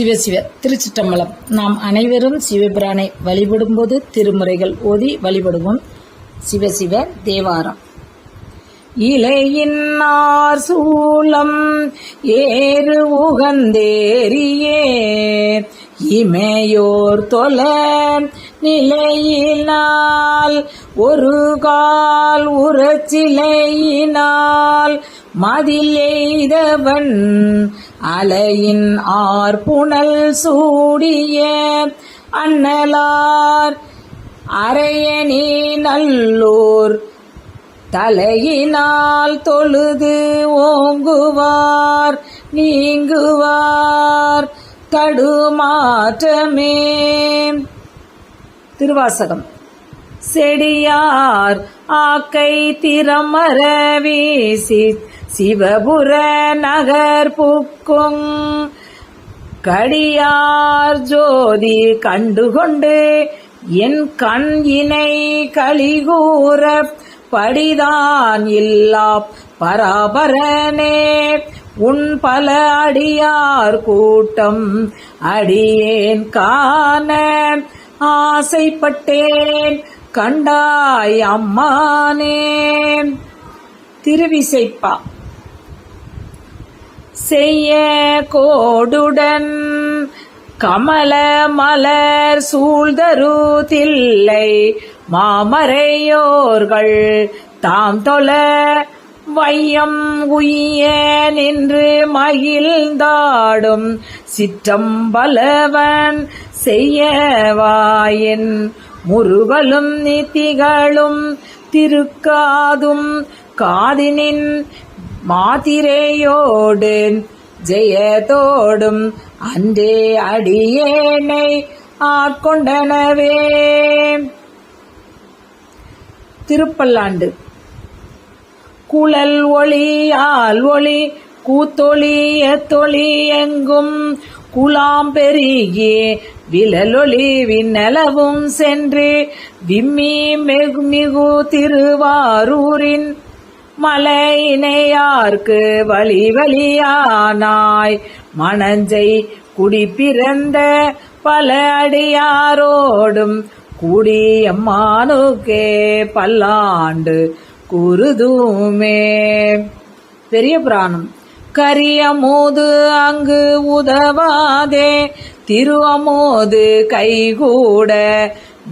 சிவசிவ திருச்சிட்டம்பலம் நாம் அனைவரும் சிவபிரானை வழிபடும்போது திருமுறைகள் ஓதி வழிபடுவோம். சிவசிவ தேவாரம். இலையின்னார் சூலம் ஏறு உகந்தேரியே இமையோர் தொல நிலையினால் ஒரு கால் உரச்சிலையினால் மதில் எய்தவன் அலையின் ஆர்புணல் சூடிய அண்ணலார் அரையணி நல்லூர் தலையினால் தொழுது ஓங்குவார் நீங்குவார் தடுமாற்றமே. திருவாசகம். செடியார் ஆக்கை திறமர வீசி சிவபுர நகர் புக்கும். கடியார் ஜோதி கண்டுகொண்டு என் கண் இணை கலிகூற படிதான் இல்லா பராபரனே. உன் பல அடியார் கூட்டம் அடியேன் காண ஆசைப்பட்டேன். கண்டாய் அம்மானே. திருவிசைப்பா. செய்ய கோடுடன் கமல மலர் சூழ்தருதில்லை. மாமரையோர்கள் தாம் தொல வையம் உய்ய நின்று மகிழ்ந்தாடும். சிற்றம்பலவன் செய்யவாயின் முருகலும் நித்திகளும் திருக்காதும் காதினின் மாத்திரையோடு ஜெயத்தோடும் அன்றே அடியேனை ஆட்கொண்டனவே. திருப்பல்லாண்டு. குழல் ஒளி ஆல் ஒளி கூத்தொளி எத்தொளி எங்கும் குலாம் பெருகி விலலொளி விண்ணலவும் சென்று விம்மி மிகு திருவாரூரின் மலையினையார்க்கு வழி வழியானாய் மணஞ்சை குடி பிறந்த பல அடியாரோடும் கூடியம்மானுக்கே பல்லாண்டு குருதுமே. பெரிய புராணம். கரியமோது அங்கு உதவாதே. திருவமோது கைகூட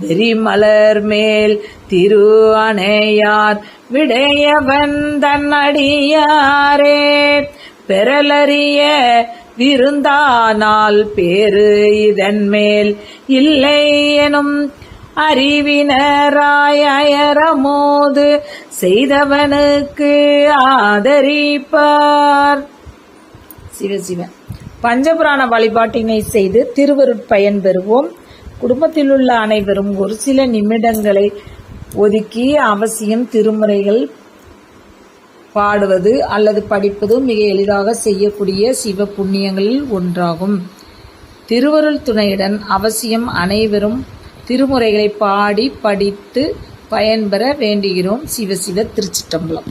வெறிமலர் மேல் திரு அணையார் விடையவன் தன்னடியாரே பெறலறிய விருந்தானால் பேரு இதன் மேல் இல்லை எனும் அறிவினராய் அயரமோது செய்தவனுக்கு ஆதரிப்பார். சிவசிவன் பஞ்சபுராண வழிபாட்டினை செய்து திருவருட்பயன் பெறுவோம். குடும்பத்தில் உள்ள அனைவரும் ஒரு சில நிமிடங்களை ஒதுக்கி அவசியம் திருமுறைகள் பாடுவது அல்லது படிப்பது மிக எளிதாக செய்யக்கூடிய சிவ புண்ணியங்களில் ஒன்றாகும். திருவருள் துணையுடன் அவசியம் அனைவரும் திருமுறைகளை பாடி படித்து பயன்பெற வேண்டுகிறோம். சிவசிவ திருச்சிட்டம்பலம்